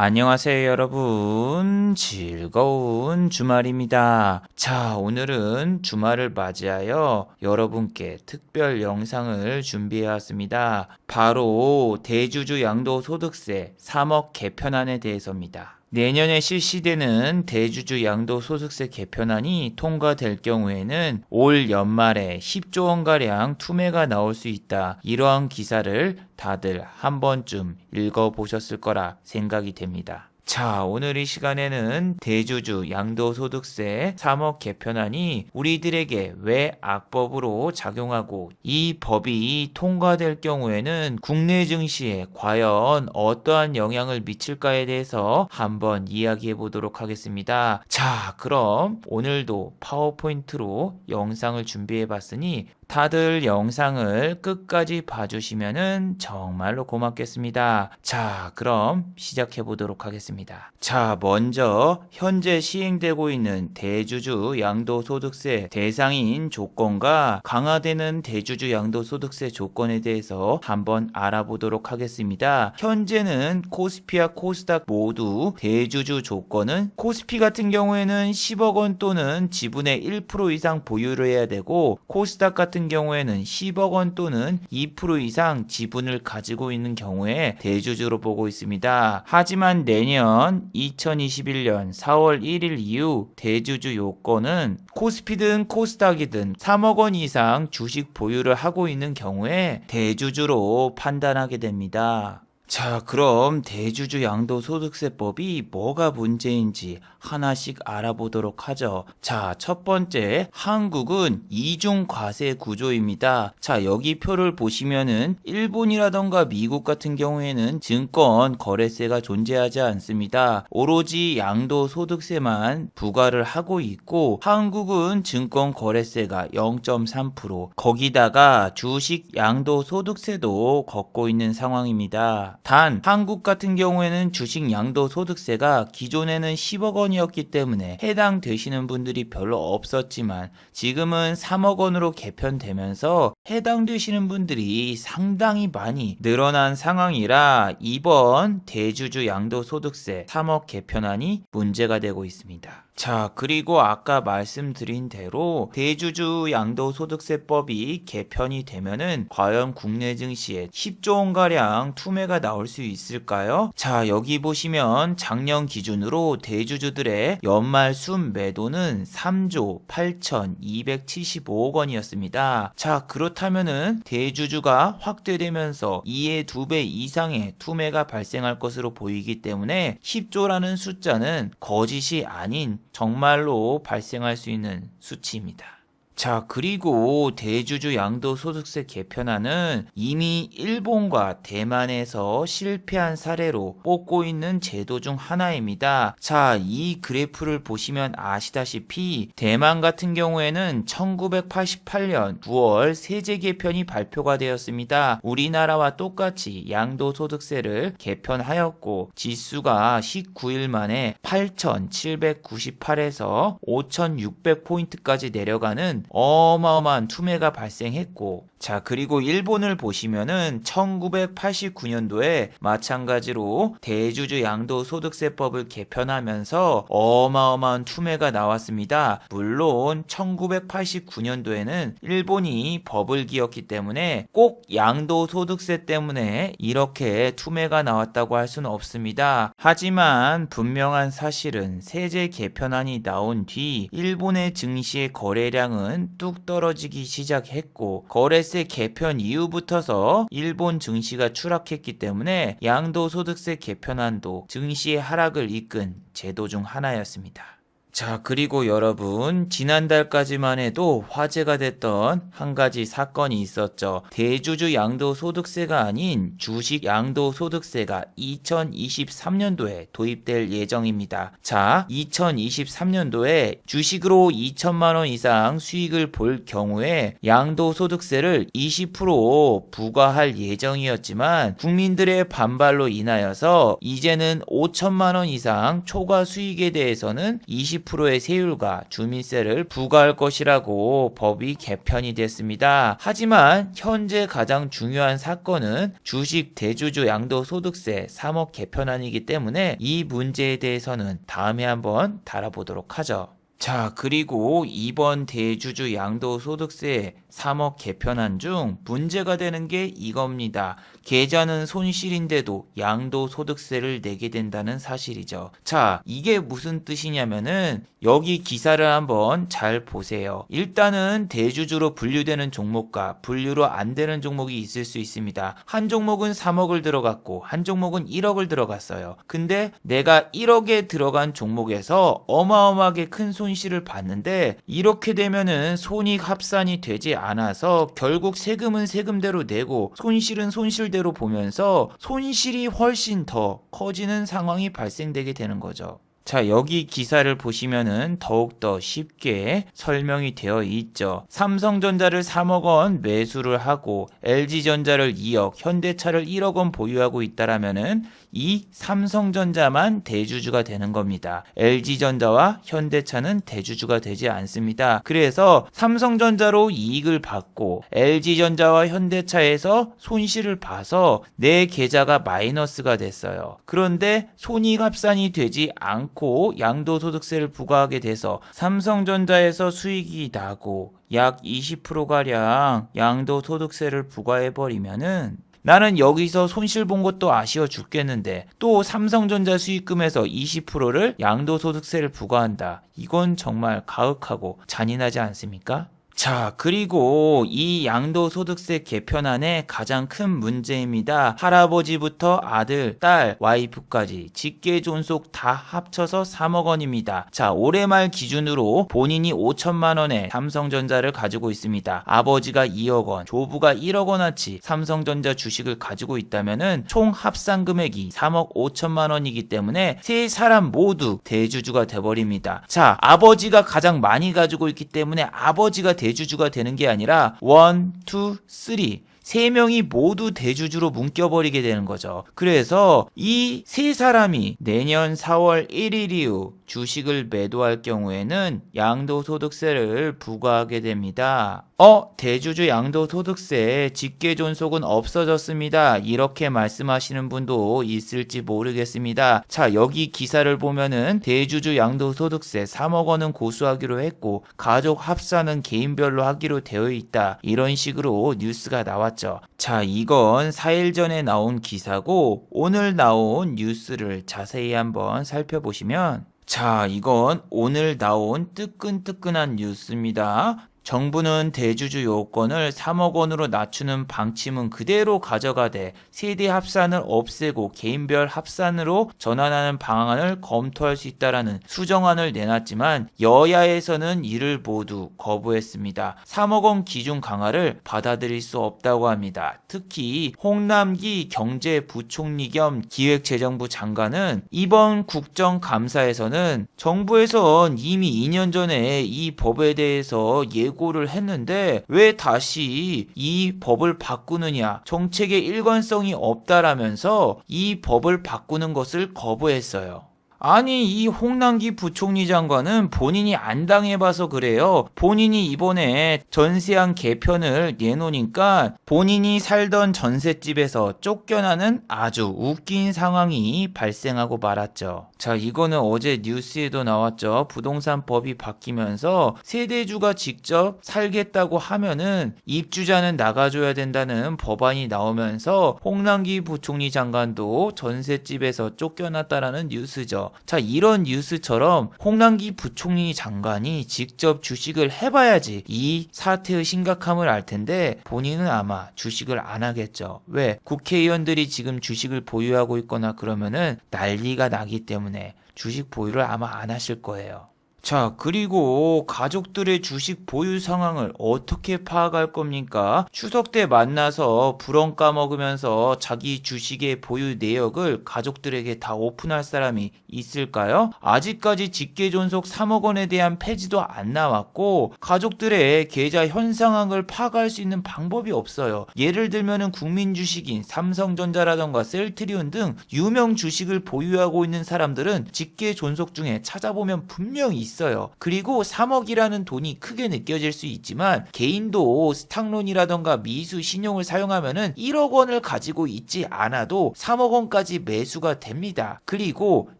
안녕하세요, 여러분. 즐거운 주말입니다. 자, 오늘은 주말을 맞이하여 여러분께 특별 영상을 준비해 왔습니다. 바로 대주주 양도소득세 3억 개편안에 대해서입니다. 내년에 실시되는 대주주 양도소득세 개편안이 통과될 경우에는 올 연말에 10조 원가량 투매가 나올 수 있다. 이러한 기사를 다들 한 번쯤 읽어보셨을 거라 생각이 됩니다. 자, 오늘 이 시간에는 대주주 양도소득세 3억 개편안이 우리들에게 왜 악법으로 작용하고 이 법이 통과될 경우에는 국내 증시에 과연 어떠한 영향을 미칠까에 대해서 한번 이야기해 보도록 하겠습니다. 자, 그럼 오늘도 파워포인트로 영상을 준비해 봤으니 다들 영상을 끝까지 봐주시면은 정말로 고맙겠습니다. 자, 그럼 시작해 보도록 하겠습니다. 자, 먼저 현재 시행되고 있는 대주주 양도소득세 대상인 조건과 강화되는 대주주 양도소득세 조건에 대해서 한번 알아보도록 하겠습니다. 현재는 코스피와 코스닥 모두 대주주 조건은 코스피 같은 경우에는 10억 원 또는 지분의 1% 이상 보유를 해야 되고 코스닥 같은 경우에는 10억 원 또는 2% 이상 지분을 가지고 있는 경우에 대주주로 보고 있습니다. 하지만 내년 2021년 4월 1일 이후 대주주 요건은 코스피든 코스닥이든 3억 원 이상 주식 보유를 하고 있는 경우에 대주주로 판단하게 됩니다. 자, 그럼 대주주 양도소득세법이 뭐가 문제인지 하나씩 알아보도록 하죠. 자, 첫 번째, 한국은 이중 과세 구조입니다. 자, 여기 표를 보시면은 일본이라던가 미국 같은 경우에는 증권 거래세가 존재하지 않습니다. 오로지 양도 소득세만 부과를 하고 있고 한국은 증권 거래세가 0.3% 거기다가 주식 양도 소득세도 걷고 있는 상황입니다. 단 한국 같은 경우에는 주식 양도 소득세가 기존에는 10억 원 이었기 때문에 해당 되시는 분들이 별로 없었지만 지금은 3억 원으로 개편되면서 해당되시는 분들이 상당히 많이 늘어난 상황이라 이번 대주주 양도소득세 3억 개편안이 문제가 되고 있습니다. 자, 그리고 아까 말씀드린 대로 대주주 양도소득세법이 개편이 되면은 과연 국내 증시에 10조 원가량 투매가 나올 수 있을까요? 자, 여기 보시면 작년 기준으로 대주주들의 연말 순 매도는 3조 8,275억 원이었습니다. 자, 그렇다면은 대주주가 확대되면서 이의 두배 이상의 투매가 발생할 것으로 보이기 때문에 10조라는 숫자는 거짓이 아닌 정말로 발생할 수 있는 수치입니다. 자, 그리고 대주주 양도 소득세 개편안은 이미 일본과 대만에서 실패한 사례로 뽑고 있는 제도 중 하나입니다. 자, 이 그래프를 보시면 아시다시피 대만 같은 경우에는 1988년 9월 세제 개편이 발표가 되었습니다. 우리나라와 똑같이 양도 소득세를 개편하였고 지수가 19일 만에 8,798에서 5,600포인트까지 내려가는 어마어마한 투매가 발생했고 자, 그리고 일본을 보시면은 1989년도에 마찬가지로 대주주 양도소득세법을 개편하면서 어마어마한 투매가 나왔습니다. 물론 1989년도에는 일본이 법을 기었기 때문에 꼭 양도소득세 때문에 이렇게 투매가 나왔다고 할 수는 없습니다. 하지만 분명한 사실은 세제 개편안이 나온 뒤 일본의 증시의 거래량은 뚝 떨어지기 시작했고 거래 양도소득세 개편 이후부터서 일본 증시가 추락했기 때문에 양도소득세 개편안도 증시의 하락을 이끈 제도 중 하나였습니다. 자, 그리고 여러분, 지난달까지만 해도 화제가 됐던 한 가지 사건이 있었죠. 대주주 양도소득세가 아닌 주식 양도소득세가 2023년도에 도입될 예정입니다. 자, 2023년도에 주식으로 2천만원 이상 수익을 볼 경우에 양도소득세를 20% 부과할 예정이었지만 국민들의 반발로 인하여서 이제는 5천만원 이상 초과 수익에 대해서는 20% 20%의 세율과 주민세를 부과할 것이라고 법이 개편이 됐습니다. 하지만 현재 가장 중요한 사건은 주식 대주주 양도소득세 3억 개편안이기 때문에 이 문제에 대해서는 다음에 한번 다뤄보도록 하죠. 자, 그리고 이번 대주주 양도소득세 3억 개편안 중 문제가 되는 게 이겁니다. 계좌는 손실인데도 양도소득세를 내게 된다는 사실이죠. 자, 이게 무슨 뜻이냐면은 여기 기사를 한번 잘 보세요. 일단은 대주주로 분류되는 종목과 분류로 안 되는 종목이 있을 수 있습니다. 한 종목은 3억을 들어갔고 한 종목은 1억을 들어갔어요. 근데 내가 1억에 들어간 종목에서 어마어마하게 큰 손실을 봤는데 이렇게 되면은 손익 합산이 되지 않아서 결국 세금은 세금대로 내고 손실은 손실대로 보면서 손실이 훨씬 더 커지는 상황이 발생되게 되는 거죠. 자, 여기 기사를 보시면은 더욱더 쉽게 설명이 되어 있죠. 삼성전자를 3억 원 매수를 하고 LG전자를 2억, 현대차를 1억 원 보유하고 있다라면은 이 삼성전자만 대주주가 되는 겁니다. LG전자와 현대차는 대주주가 되지 않습니다. 그래서 삼성전자로 이익을 받고 LG전자와 현대차에서 손실을 봐서 내 계좌가 마이너스가 됐어요. 그런데 손익 합산이 되지 않고 양도소득세를 부과하게 돼서 삼성전자에서 수익이 나고 약 20%가량 양도소득세를 부과해버리면은 나는 여기서 손실 본 것도 아쉬워 죽겠는데 또 삼성전자 수익금에서 20%를 양도소득세를 부과한다. 이건 정말 가혹하고 잔인하지 않습니까? 자, 그리고 이 양도소득세 개편안의 가장 큰 문제입니다. 할아버지부터 아들, 딸, 와이프까지 직계 존속 다 합쳐서 3억 원입니다. 자, 올해 말 기준으로 본인이 5천만 원의 삼성전자를 가지고 있습니다. 아버지가 2억 원, 조부가 1억 원어치 삼성전자 주식을 가지고 있다면은 총 합산 금액이 3억 5천만 원이기 때문에 세 사람 모두 대주주가 돼버립니다. 자, 아버지가 가장 많이 가지고 있기 때문에 아버지가 대주주가 되는 게 아니라 원, 투, 쓰리 세 명이 모두 대주주로 묶여버리게 되는 거죠. 그래서 이 세 사람이 내년 4월 1일 이후 주식을 매도할 경우에는 양도소득세를 부과하게 됩니다. 어, 대주주 양도소득세 직계존속은 없어졌습니다. 이렇게 말씀하시는 분도 있을지 모르겠습니다. 자, 여기 기사를 보면은 대주주 양도소득세 3억 원은 고수하기로 했고 가족 합산은 개인별로 하기로 되어 있다. 이런 식으로 뉴스가 나왔죠. 자, 이건 4일 전에 나온 기사고 오늘 나온 뉴스를 자세히 한번 살펴보시면 자, 이건 오늘 나온 뜨끈뜨끈한 뉴스입니다. 정부는 대주주 요건을 3억 원으로 낮추는 방침은 그대로 가져가되 세대 합산을 없애고 개인별 합산으로 전환하는 방안을 검토할 수 있다라는 수정안을 내놨지만 여야에서는 이를 모두 거부했습니다. 3억 원 기준 강화를 받아들일 수 없다고 합니다. 특히 홍남기 경제부총리 겸 기획재정부 장관은 이번 국정감사에서는 정부에선 이미 2년 전에 이 법에 대해서 예고 를 했는데 왜 다시 이 법을 바꾸느냐 정책의 일관성이 없다라면서 이 법을 바꾸는 것을 거부했어요. 아니 이 홍남기 부총리 장관은 본인이 안 당해봐서 그래요. 본인이 이번에 전세안 개편을 내놓으니까 본인이 살던 전셋집에서 쫓겨나는 아주 웃긴 상황이 발생하고 말았죠. 자 이거는 어제 뉴스에도 나왔죠. 부동산 법이 바뀌면서 세대주가 직접 살겠다고 하면은 입주자는 나가줘야 된다는 법안이 나오면서 홍남기 부총리 장관도 전셋집에서 쫓겨났다라는 뉴스죠. 자, 이런 뉴스처럼 홍남기 부총리 장관이 직접 주식을 해봐야지 이 사태의 심각함을 알 텐데 본인은 아마 주식을 안 하겠죠. 왜? 국회의원들이 지금 주식을 보유하고 있거나 그러면은 난리가 나기 때문에 주식 보유를 아마 안 하실 거예요. 자, 그리고 가족들의 주식 보유 상황을 어떻게 파악할 겁니까? 추석 때 만나서 불언 까먹으면서 자기 주식의 보유 내역을 가족들에게 다 오픈할 사람이 있을까요? 아직까지 직계 존속 3억 원에 대한 폐지도 안 나왔고 가족들의 계좌 현 상황을 파악할 수 있는 방법이 없어요. 예를 들면은 국민 주식인 삼성전자라던가 셀트리온 등 유명 주식을 보유하고 있는 사람들은 직계 존속 중에 찾아보면 분명히 있어요. 그리고 3억이라는 돈이 크게 느껴질 수 있지만 개인도 스탁론이라던가 미수 신용을 사용하면은 1억 원을 가지고 있지 않아도 3억 원까지 매수가 됩니다. 그리고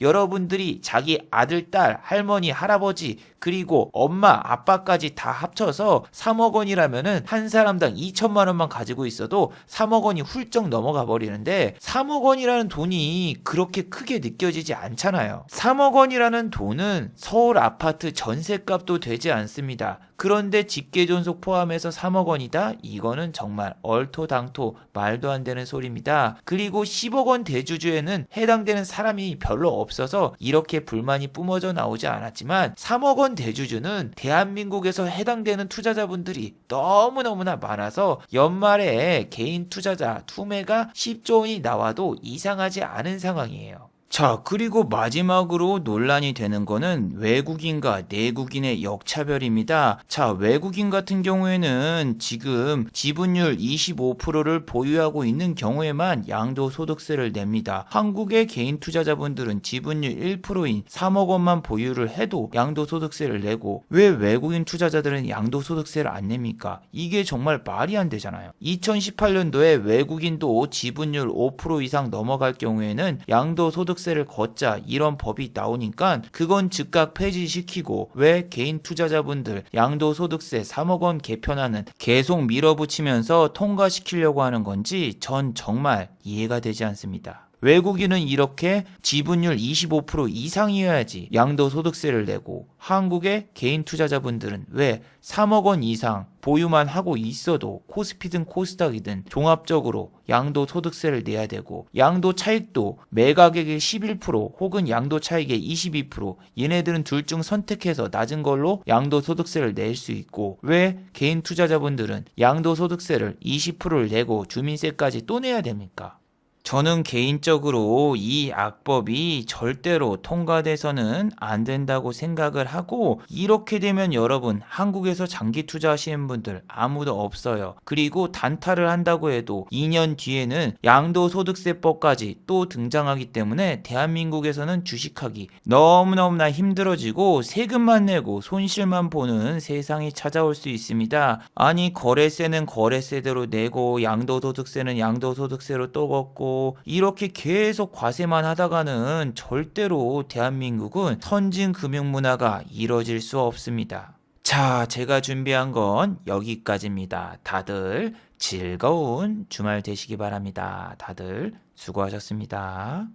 여러분들이 자기 아들, 딸, 할머니, 할아버지 그리고 엄마, 아빠까지 다 합쳐서 3억 원이라면은 한 사람당 2천만 원만 가지고 있어도 3억 원이 훌쩍 넘어가 버리는데 3억 원이라는 돈이 그렇게 크게 느껴지지 않잖아요. 3억 원이라는 돈은 서울 아파트 전세값도 되지 않습니다. 그런데 직계존속 포함해서 3억 원이다? 이거는 정말 얼토당토 말도 안 되는 소리입니다. 그리고 10억 원 대주주에는 해당되는 사람이 별로 없어서 이렇게 불만이 뿜어져 나오지 않았지만 3억 원 대주주는 대한민국에서 해당되는 투자자분들이 너무너무나 많아서 연말에 개인 투자자 투매가 10조 원이 나와도 이상하지 않은 상황이에요. 자, 그리고 마지막으로 논란이 되는 거는 외국인과 내국인의 역차별입니다. 자, 외국인 같은 경우에는 지금 지분율 25%를 보유하고 있는 경우에만 양도소득세를 냅니다. 한국의 개인 투자자분들은 지분율 1%인 3억 원만 보유를 해도 양도소득세를 내고 왜 외국인 투자자들은 양도소득세를 안 냅니까? 이게 정말 말이 안 되잖아요. 2018년도에 외국인도 지분율 5% 이상 넘어갈 경우에는 양도소득 세를 걷자 이런 법이 나오니까 그건 즉각 폐지시키고 왜 개인 투자자분들 양도소득세 3억 원 개편안은 계속 밀어붙이면서 통과시키려고 하는 건지 전 정말 이해가 되지 않습니다. 외국인은 이렇게 지분율 25% 이상이어야지 양도소득세를 내고 한국의 개인 투자자분들은 왜 3억 원 이상 보유만 하고 있어도 코스피든 코스닥이든 종합적으로 양도소득세를 내야 되고 양도 차익도 매가격의 11% 혹은 양도 차익의 22% 얘네들은 둘 중 선택해서 낮은 걸로 양도소득세를 낼 수 있고 왜 개인 투자자분들은 양도소득세를 20%를 내고 주민세까지 또 내야 됩니까? 저는 개인적으로 이 악법이 절대로 통과돼서는 안 된다고 생각을 하고 이렇게 되면 여러분 한국에서 장기 투자하시는 분들 아무도 없어요. 그리고 단타를 한다고 해도 2년 뒤에는 양도소득세법까지 또 등장하기 때문에 대한민국에서는 주식하기 너무너무나 힘들어지고 세금만 내고 손실만 보는 세상이 찾아올 수 있습니다. 아니 거래세는 거래세대로 내고 양도소득세는 양도소득세로 또 걷고 이렇게 계속 과세만 하다가는 절대로 대한민국은 선진 금융 문화가 이뤄질 수 없습니다. 자, 제가 준비한 건 여기까지입니다. 다들 즐거운 주말 되시기 바랍니다. 다들 수고하셨습니다.